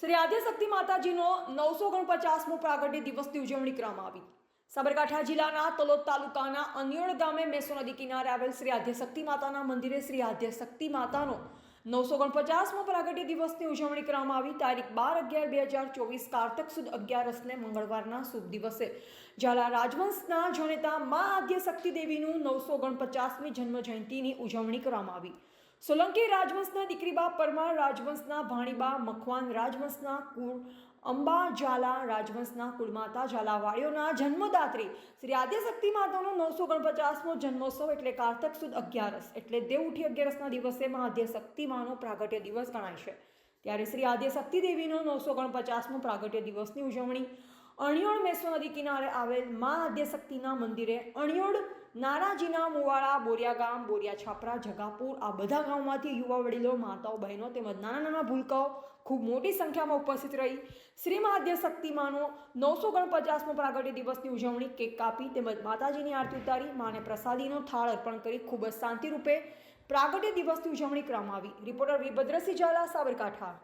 શ્રી આદ્યશક્તિ માતાજીનો નવસો ઓગણપચાસમો પ્રાગટ્ય દિવસની ઉજવણી કરવામાં આવી. સાબરકાંઠા જિલ્લાના તલોદ તાલુકાના અન્યોળ ગામે મેસો નદી કિનારે આવેલ શ્રી આદ્યશક્તિ માતાના મંદિરે શ્રી આદ્યશક્તિ માતાનો નવસો ઓગણપચાસમો પ્રાગટ્ય દિવસની ઉજવણી કરવામાં આવી. તારીખ બાર અગિયાર બે હજાર ચોવીસ કારતક સુદ અગિયારસને મંગળવારના શુભ દિવસે. ઝાલા રાજવંશના જનેતા મા આદ્યશક્તિ દેવીનું નવસો ઓગણપચાસમી જન્મ જયંતિની ઉજવણી કરવામાં આવી. સોલંકી રાજવંશના દીકરીબા પરમાર રાજવંશના ભાણીબા મખવાન રાજવંશના કુળ અંબા ઝાલા રાજવંશના કુળમાતા ઝાલાવાડીઓના જન્મદાત્રી શ્રી આદ્યશક્તિ માતાનો નવસો ઓગણપચાસમો જન્મોત્સવ એટલે કારતક સુદ અગિયારસ એટલે દેવઉઠી અગિયારસના દિવસે મા આદ્યશક્તિ માનો પ્રાગટ્ય દિવસ ગણાય છે. ત્યારે શ્રી આદ્યશક્તિ દેવીનો નવસો ઓગણપચાસમો પ્રાગટ્ય દિવસની ઉજવણી અણિયોળ મેસો નદી કિનારે આવેલ મા આદ્યશક્તિના મંદિરે અણિયોડ નારાજીના મુવાળા બોરિયા ગામ, બોરિયા છાપરા, જગાપુર આ બધા ગામમાંથી યુવા વડીલો, માતાઓ, બહેનો તેમજ નાના નાના ભૂલકાઓ ખૂબ મોટી સંખ્યામાં ઉપસ્થિત રહી. શ્રી મા આદ્યશક્તિમાનો નવસો ઓગણપચાસમો પ્રાગટ્ય દિવસની ઉજવણી કેક કાપી તેમજ માતાજીની આરતી ઉતારી, માને પ્રસાદીનો થાળ અર્પણ કરી ખૂબ જ શાંતિરૂપે પ્રાગટ્ય દિવસની ઉજવણી કરવામાં આવી. રિપોર્ટર વિભદ્રસિંહ ઝાલા, સાબરકાંઠા.